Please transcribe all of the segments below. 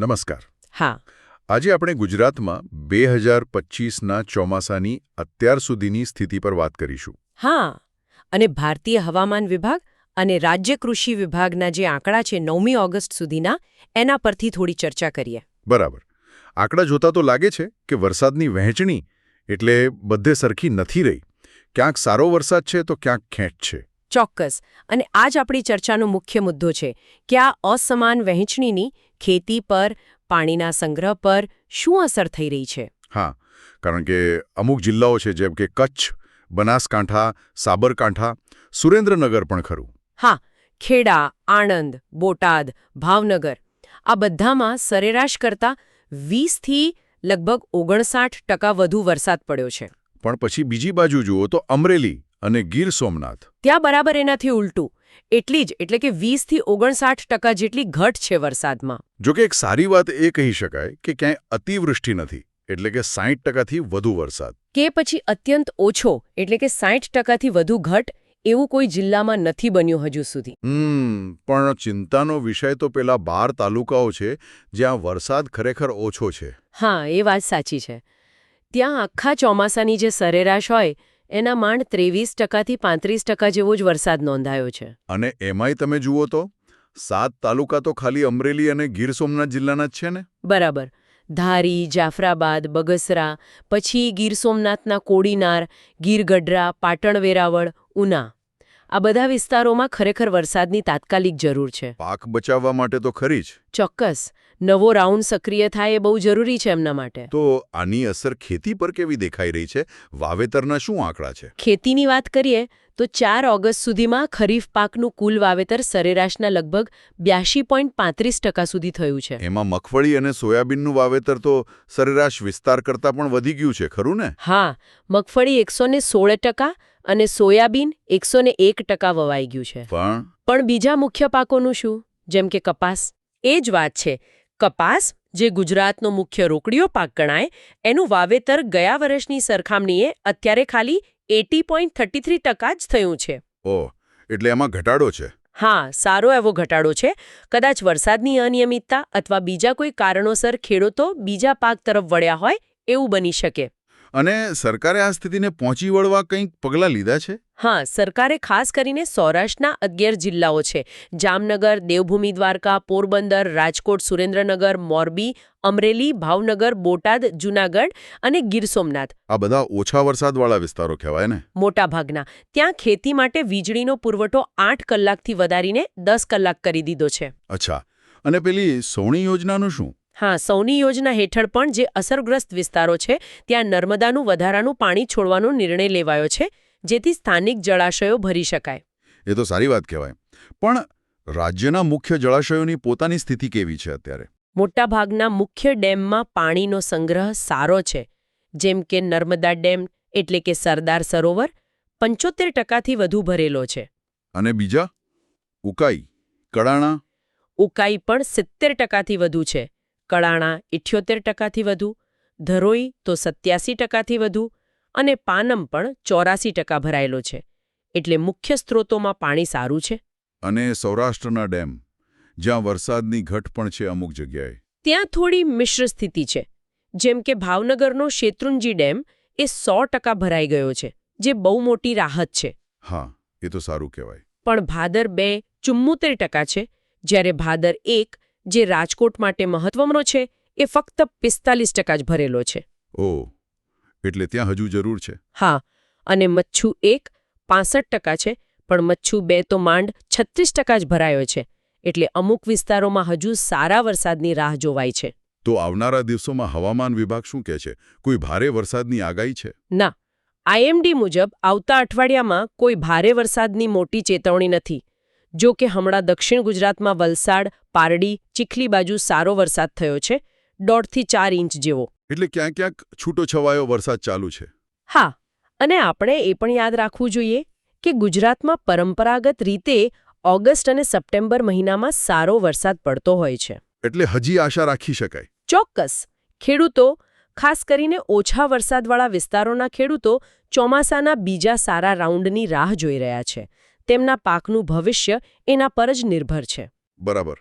નમસ્કાર. હા. આજે આપણે ગુજરાતમાં બે હજાર પચીસના ચોમાસાની અત્યાર સુધીની સ્થિતિ પર વાત કરીશું. હા અને ભારતીય હવામાન વિભાગ અને રાજ્ય કૃષિ વિભાગના જે આંકડા છે નવમી ઓગસ્ટ સુધીના એના પરથી થોડી ચર્ચા કરીએ. બરાબર. આંકડા જોતા તો લાગે છે કે વરસાદની વહેંચણી એટલે બધે સરખી નથી રહી. ક્યાંક સારો વરસાદ છે તો ક્યાંક ખેંચ છે. ચોક્કસ. અને આજ આપણી ચર્ચાનો મુખ્ય મુદ્દો છે કે આ અસમાન વહેંચણીની ખેતી પર પાણીના સંગ્રહ પર શું અસર થઈ રહી છે? હા કારણ કે અમુક જિલ્લાઓ છે જેમ કે કચ્છ બનાસકાંઠા સાબરકાંઠા સુરેન્દ્રનગર પણ ખરું. હા ખેડા આણંદ બોટાદ ભાવનગર આ બધામાં સરેરાશ કરતાં વીસથી લગભગ ઓગણસાઠ ટકા વધુ વરસાદ પડ્યો છે. પણ પછી બીજી બાજુ જુઓ તો અમરેલી અને ગીર સોમનાથ. ત્યાં બરાબર એનાથી ઉલટું. એટલી જ એટલે કે વીસથી ઓગણસાઠ ટકા જેટલી ઘટ છે વરસાદમાં. જો કે એક સારી વાત એ કહી શકાય કે ક્યાંય અતિવૃષ્ટિ નથી એટલે કે સાહીઠ ટકાથી વધુ વરસાદ. કે પછી અત્યંત ઓછો એટલે કે સાઠ ટકાથી વધુ ઘટ એવું કોઈ જિલ્લામાં નથી બન્યું હજુ સુધી. હમ પણ ચિંતાનો વિષય તો પેલા બાર તાલુકાઓ છે જ્યાં વરસાદ ખરેખર ઓછો છે. હા એ વાત સાચી છે. ત્યાં આખા ચોમાસાની જે સરેરાશ હોય એના માંડ ત્રેવીસ ટકાથી પાંત્રીસ ટકા જેવો જ વરસાદ નોંધાયો છે. અને એમાંય તમે જુઓ તો સાત તાલુકા તો ખાલી અમરેલી અને ગીર સોમનાથ જિલ્લાના જ છે ને? બરાબર. ધારી જાફરાબાદ બગસરા પછી ગીર સોમનાથના કોડીનાર ગીર ગઢડા પાટણ વેરાવળ ઉના. આ બધા વિસ્તારોમાં ખરેખર વરસાદની તાત્કાલિક જરૂર છે. પાક બચાવવા માટે તો ખરી જ. ચોક્કસ. નવો રાઉન્ડ સક્રિય થાય એ બહુ જરૂરી છે એમના માટે. તો આની અસર ખેતી પર કેવી દેખાઈ રહી છે? વાવેતરના શું આંકડા છે? ખેતીની વાત કરીએ તો ચાર ઓગસ્ટ સુધીમાં ખરીફ પાકનું કુલ વાવેતર સરેરાશના લગભગ બ્યાસી પોઈન્ટ પાંત્રીસ ટકા સુધી થયું છે. એમાં મગફળી અને સોયાબીનનું વાવેતર તો સરેરાશ વિસ્તાર કરતાં પણ વધી ગયું છે ખરું ને? હા મગફળી એકસો ને સોળ ટકા અને સોયાબીન એકસો ને એક ટકા વવાઈ ગયું છે. પણ? પણ બીજા મુખ્ય પાકોનું શું? જેમ કે કપાસ? એ જ વાત છે. કપાસ જે ગુજરાતનો મુખ્ય રોકડીયો પાક ગણાય એનું વાવેતર ગયા વર્ષની સરખામણીએ અત્યારે ખાલી એટી પોઈન્ટ થર્ટી થ્રી ટકા જ થયું છે. ઓહ એટલે એમાં ઘટાડો છે? હા સારો એવો ઘટાડો છે. કદાચ વરસાદની અનિયમિતતા અથવા બીજા કોઈ કારણોસર ખેડૂતો બીજા પાક તરફ વળ્યા હોય એવું બની શકે. અને સરકારે આ સ્થિતિને પહોંચી વળવા કંઈક પગલાં લીધા છે? હા સરકારે ખાસ કરીને સૌરાષ્ટ્રના અગિયાર જિલ્લાઓ છે. જામનગર દેવભૂમિ દ્વારકા પોરબંદર રાજકોટ સુરેન્દ્રનગર મોરબી અમરેલી ભાવનગર બોટાદ જૂનાગઢ અને ગીર સોમનાથ. આ બધા ઓછા વરસાદવાળા વિસ્તારો કહેવાય ને? મોટાભાગના. ત્યાં ખેતી માટે વીજળીનો પુરવઠો આઠ કલાકથી વધારીને દસ કલાક કરી દીધો છે. અચ્છા. અને પેલી સોણી યોજનાનું શું? હા સૌની યોજના હેઠળ પણ જે અસરગ્રસ્ત વિસ્તારો છે ત્યાં નર્મદાનું વધારાનું પાણી છોડવાનો નિર્ણય લેવાયો છે જેથી સ્થાનિક જળાશયો ભરી શકાય. એ તો સારી વાત કહેવાય. પણ રાજ્યના મુખ્ય જળાશયોની પોતાની સ્થિતિ કેવી છે અત્યારે? મોટાભાગના મુખ્ય ડેમમાં પાણીનો સંગ્રહ સારો છે જેમ કે નર્મદા ડેમ એટલે કે સરદાર સરોવર પંચોતેર ટકાથી વધુ ભરેલો છે. અને બીજા? ઉકાઈ કડાણા? ઉકાઈ પણ સિત્તેર ટકાથી વધુ છે કળાણા ઇઠ્યોતેર ટકાથી વધુ ધરોઈ તો સત્યાસી ટકાથી વધુ અને પાનમ પણ ચોરાસી ટકા ભરાયેલો છે. એટલે મુખ્ય સ્ત્રોતોમાં પાણી સારું છે? અને સૌરાષ્ટ્રના ડેમ જ્યાં વરસાદની ઘટ પણ છે અમુક જગ્યાએ. ત્યાં થોડી મિશ્ર સ્થિતિ છે. જેમ કે ભાવનગરનો શેત્રુંજી ડેમ એ સો ટકા ભરાઈ ગયો છે જે બહુ મોટી રાહત છે. હા એ તો સારું કહેવાય. પણ ભાદર બે ચુમ્મોતેર ટકા છે જ્યારે ભાદર એક જે રાજકોટ માટે મહત્વનો છે એ ફક્ત પિસ્તાલીસ ટકા જ ભરેલો છે. ઓહ એટલે ત્યાં હજુ જરૂર છે. હા અને મચ્છુ એક પાસઠ ટકા છે પણ મચ્છુ બે તો માંડ છત્રીસ ટકા જ ભરાયો છે એટલે અમુક વિસ્તારોમાં હજુ સારા વરસાદની રાહ જોવાય છે. તો આવનારા દિવસોમાં હવામાન વિભાગ શું કહે છે? કોઈ ભારે વરસાદની આગાહી છે? ના આઈએમડી મુજબ આવતા અઠવાડિયામાં કોઈ ભારે વરસાદની મોટી ચેતવણી નથી. જો કે હમણાં દક્ષિણ ગુજરાતમાં વલસાડ પારડી ચીખલી બાજુ સારો વરસાદ થયો છે દોઢથી ચાર ઇંચ જેવો. એટલે ક્યાંક ક્યાંક છૂટો છવાયો વરસાદ ચાલુ છે. હા અને આપણે એ પણ યાદ રાખવું જોઈએ કે ગુજરાતમાં પરંપરાગત રીતે ઓગસ્ટ અને સપ્ટેમ્બર મહિનામાં સારો વરસાદ પડતો હોય છે. એટલે હજી આશા રાખી શકાય. ચોક્કસ. ખેડૂતો ખાસ કરીને ઓછા વરસાદવાળા વિસ્તારોના ખેડૂતો ચોમાસાના બીજા સારા રાઉન્ડની રાહ જોઈ રહ્યા છે. તેમના પાકનું ભવિષ્ય એના પર જ નિર્ભર છે. બરાબર.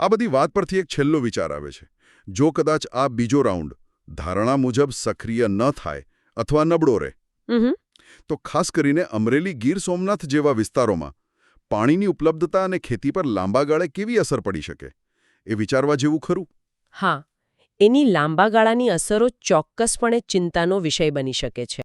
આ બધી વાત પરથી એક છેલ્લો વિચાર આવે છે. જો કદાચ આ બીજો રાઉન્ડ ધારણા મુજબ સક્રિય ન થાય અથવા નબળો રહે તો ખાસ કરીને અમરેલી ગીર સોમનાથ જેવા વિસ્તારોમાં પાણીની ઉપલબ્ધતા અને ખેતી પર લાંબા ગાળે કેવી અસર પડી શકે એ વિચારવા જેવું ખરું? હા. એની લાંબા ગાળાની અસરો ચોક્કસપણે ચિંતાનો વિષય બની શકે છે.